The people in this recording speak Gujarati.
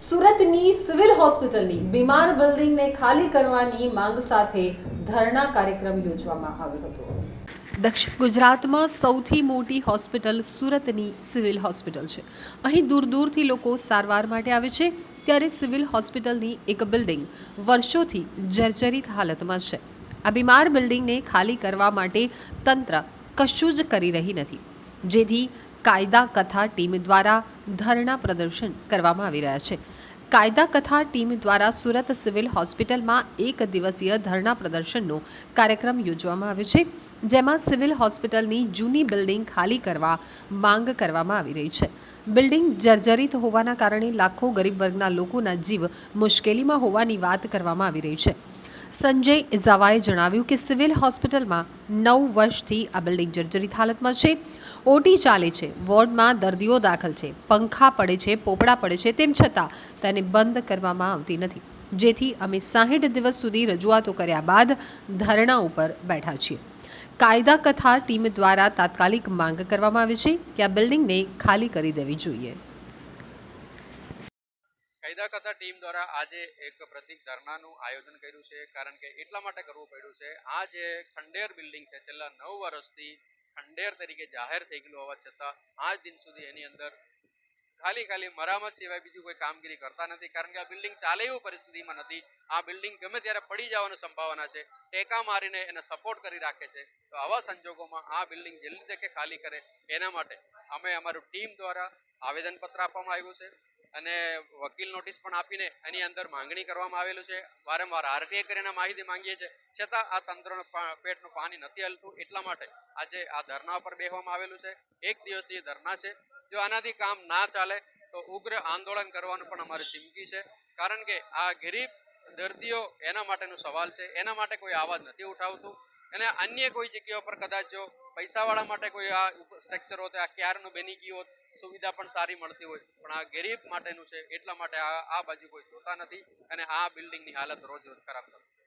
સુરતની સિવિલ હોસ્પિટલની બીમાર બિલ્ડિંગને ખાલી કરવાની માંગ સાથે ધરણા કાર્યક્રમ યોજવામાં આવ્યો હતો. દક્ષિણ ગુજરાતમાં સૌથી મોટી હોસ્પિટલ સુરતની સિવિલ હોસ્પિટલ છે. અહીં દૂર દૂરથી લોકો સારવાર માટે આવે છે, ત્યારે સિવિલ હોસ્પિટલની એક બિલ્ડિંગ વર્ષોથી જર્જરિત હાલતમાં છે. આ બીમાર બિલ્ડિંગને ખાલી કરવા માટે તંત્ર કશું જ કરી રહી નથી. જેથી કાયદા કથા ટીમ દ્વારા ધરણા પ્રદર્શન કરવામાં આવી રહ્યા છે. કાયદા કથા ટીમ દ્વારા સુરત સિવિલ હોસ્પિટલમાં એક દિવસીય ધરણા પ્રદર્શનનો કાર્યક્રમ યોજવામાં આવ્યો છે, જેમાં સિવિલ હોસ્પિટલની જૂની બિલ્ડિંગ ખાલી કરવા માંગ કરવામાં આવી રહી છે. બિલ્ડિંગ જર્જરિત હોવાના કારણે લાખો ગરીબ વર્ગના લોકોના જીવ મુશ્કેલીમાં હોવાની વાત કરવામાં આવી રહી છે. સંજય ઇઝાવાએ જણાવ્યું કે સિવિલ હોસ્પિટલમાં નવ વર્ષથી આ બિલ્ડિંગ જર્જરિત હાલતમાં છે. ઓટી ચાલે છે. વોર્ડમાં દર્દીઓ દાખલ છે. પંખા પડે છે, પોપડા પડે છે, તેમ છતાં તેને બંધ કરવામાં આવતી નથી. જેથી અમે સાહીઠ દિવસ સુધી રજૂઆતો કર્યા બાદ ધરણા ઉપર બેઠા છીએ. કાયદા કથા ટીમ દ્વારા તાત્કાલિક માંગ કરવામાં આવી છે કે આ બિલ્ડિંગને ખાલી કરી દેવી જોઈએ. કાયદા કથા ટીમ દ્વારા આજે એક પ્રતિક ધરણાનું આયોજન કર્યું છે, કારણ કે એટલા માટે કરવું પડ્યું છે. આ જે ખંડેર બિલ્ડિંગ છે, છેલ્લા નવ વર્ષથી ખંડેર તરીકે જાહેર થઈ ગયેલું હોવા છતાં, આજ દિન સુધી એની અંદર ખાલી ખાલી મરામત સિવાય બીજું કોઈ કામગીરી કરતા નથી, કારણ કે આ બિલ્ડિંગ ચાલે એવું પરિસ્થિતિમાં નથી. આ બિલ્ડિંગ ગમે ત્યારે પડી જવાની સંભાવના છે, ટેકા મારીને એને સપોર્ટ કરી રાખે છે. તો આવા સંજોગોમાં આ બિલ્ડિંગ જલ્દી તકે ખાલી કરે, એના માટે અમે અમારું ટીમ દ્વારા આવેદનપત્ર આપવામાં આવ્યું છે. અને વકીલ નોટિસ પણ આપીને એની અંદર માંગણી કરવામાં આવેલું છે. વારંવાર આરટીએ કરીને માહિતી માંગીએ છીએ. છતાં આ તંત્રનો પેટનું પાણી નથી હલતું એટલા માટે આજે આ ધરણા પર બેહવામાં આવેલું છે. એક દિવસીય ધરના છે. જો આનાથી કામ ના ચાલે તો ઉગ્ર આંદોલન કરવાનું પણ અમારી ચીમકી છે. કારણ કે આ ગરીબ દર્દીઓ એના માટેનો સવાલ છે. એના માટે કોઈ આવાજ નથી ઉઠાવતું. અને અન્ય કોઈ જગ્યા પર કદાચ જો પૈસાવાળા માટે કોઈ આ સ્ટ્રક્ચર હોત આ ક્યારનું બની ગયું હોત, સુવિધા પણ સારી મળતી હોય. પણ આ ગરીબ માટેનું છે, એટલા માટે આ આ બાજુ કોઈ જોતા નથી અને આ બિલ્ડિંગની હાલત રોજ રોજ ખરાબ થતી